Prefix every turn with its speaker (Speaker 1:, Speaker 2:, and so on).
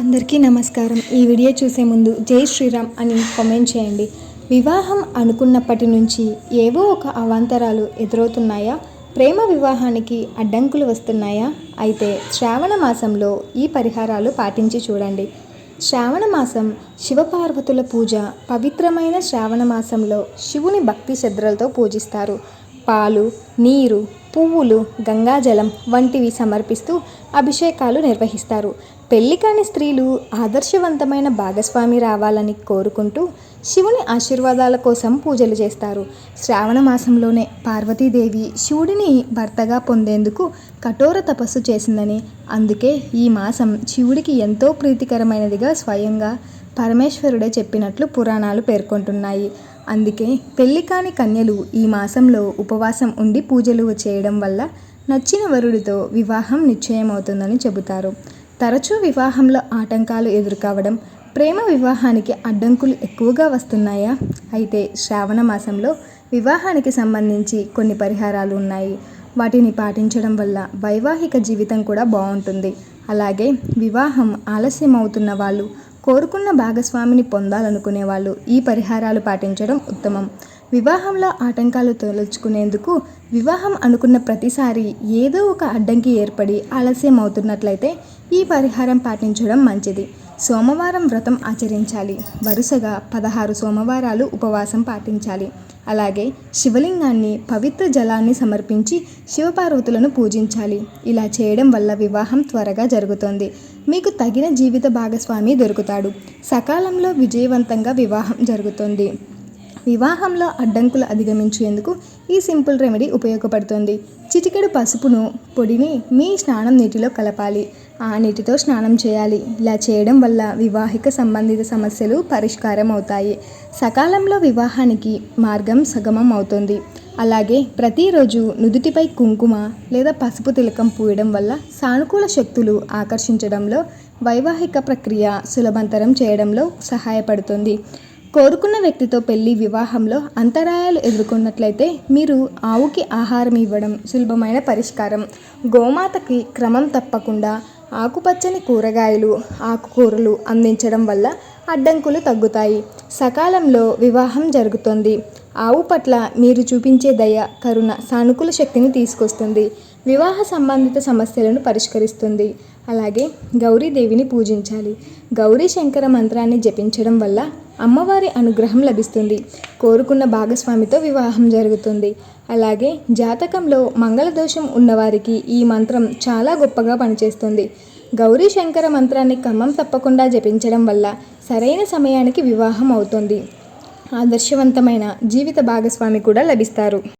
Speaker 1: అందరికీ నమస్కారం. ఈ వీడియో చూసే ముందు జై శ్రీరామ్ అని కామెంట్ చేయండి. వివాహం అనుకున్నప్పటి నుంచి ఏవో ఒక అవాంతరాలు ఎదురవుతున్నాయా? ప్రేమ వివాహానికి అడ్డంకులు వస్తున్నాయా? అయితే శ్రావణ మాసంలో ఈ పరిహారాలు పాటించి చూడండి. శ్రావణ మాసం శివపార్వతుల పూజ పవిత్రమైన శ్రావణ మాసంలో శివుని భక్తి శ్రద్ధలతో పూజిస్తారు. పాలు నీరు పువ్వులు గంగాజలం వంటివి సమర్పిస్తూ అభిషేకాలు నిర్వహిస్తారు. పెళ్ళి కాని స్త్రీలు ఆదర్శవంతమైన భాగస్వామి రావాలని కోరుకుంటూ శివుని ఆశీర్వాదాల కోసం పూజలు చేస్తారు. శ్రావణ మాసంలోనే పార్వతీదేవి శివుడిని భర్తగా పొందేందుకు కఠోర తపస్సు చేసిందని అందుకే ఈ మాసం శివుడికి ఎంతో ప్రీతికరమైనదిగా స్వయంగా పరమేశ్వరుడే చెప్పినట్లు పురాణాలు పేర్కొంటున్నాయి. అందుకే పెళ్ళి కాని కన్యలు ఈ మాసంలో ఉపవాసం ఉండి పూజలు చేయడం వల్ల నచ్చిన వరుడితో వివాహం నిశ్చయమవుతుందని చెబుతారు. తరచూ వివాహంలో ఆటంకాలు ఎదురుకావడం ప్రేమ వివాహానికి అడ్డంకులు ఎక్కువగా వస్తున్నాయా? అయితే శ్రావణ మాసంలో వివాహానికి సంబంధించి కొన్ని పరిహారాలు ఉన్నాయి. వాటిని పాటించడం వల్ల వైవాహిక జీవితం కూడా బాగుంటుంది. అలాగే వివాహం ఆలస్యం అవుతున్న వాళ్ళు కోరుకున్న భాగస్వామిని పొందాలనుకునే వాళ్ళు ఈ పరిహారాలు పాటించడం ఉత్తమం. వివాహంలో ఆటంకాలు తొలచుకునేందుకు వివాహం అనుకున్న ప్రతిసారి ఏదో ఒక అడ్డంకి ఏర్పడి ఆలస్యం అవుతున్నట్లయితే ఈ పరిహారం పాటించడం మంచిది. సోమవారం వ్రతం ఆచరించాలి. వరుసగా పదహారు సోమవారాలు ఉపవాసం పాటించాలి. అలాగే శివలింగాన్ని పవిత్ర జలాన్ని సమర్పించి శివపార్వతులను పూజించాలి. ఇలా చేయడం వల్ల వివాహం త్వరగా జరుగుతుంది. మీకు తగిన జీవిత భాగస్వామి దొరుకుతాడు. సకాలంలో విజయవంతంగా వివాహం జరుగుతుంది. వివాహంలో అడ్డంకులు అధిగమించేందుకు ఈ సింపుల్ రెమెడీ ఉపయోగపడుతుంది. చిటికెడు పసుపును పొడిని మీ స్నానం నీటిలో కలపాలి. ఆ నీటితో స్నానం చేయాలి. ఇలా చేయడం వల్ల వివాహిక సంబంధిత సమస్యలు పరిష్కారం అవుతాయి సకాలంలో వివాహానికి మార్గం సగమం అవుతుంది. అలాగే ప్రతిరోజు నుదుటిపై కుంకుమ లేదా పసుపు తిలకం పూయడం వల్ల సానుకూల శక్తులు ఆకర్షించడంలో వైవాహిక ప్రక్రియ సులభంతరం చేయడంలో సహాయపడుతుంది. కోరుకున్న వ్యక్తితో పెళ్ళి వివాహంలో అంతరాయాలు ఎదుర్కొన్నట్లయితే మీరు ఆవుకి ఆహారం ఇవ్వడం సులభమైన పరిష్కారం. గోమాతకి క్రమం తప్పకుండా ఆకుపచ్చని కూరగాయలు ఆకుకూరలు అందించడం వల్ల అడ్డంకులు తగ్గుతాయి. సకాలంలో వివాహం జరుగుతుంది. ఆవు పట్ల మీరు చూపించే దయ కరుణ సానుకూల శక్తిని తీసుకొస్తుంది. వివాహ సంబంధిత సమస్యలను పరిష్కరిస్తుంది. అలాగే గౌరీదేవిని పూజించాలి. గౌరీ శంకర మంత్రాన్ని జపించడం వల్ల అమ్మవారి అనుగ్రహం లభిస్తుంది. కోరుకున్న భాగస్వామితో వివాహం జరుగుతుంది. అలాగే జాతకంలో మంగళదోషం ఉన్నవారికి ఈ మంత్రం చాలా గొప్పగా పనిచేస్తుంది. గౌరీ శంకర మంత్రాన్ని క్రమం తప్పకుండా జపించడం వల్ల సరైన సమయానికి వివాహం అవుతుంది. ఆదర్శవంతమైన జీవిత భాగస్వామి కూడా లభిస్తారు.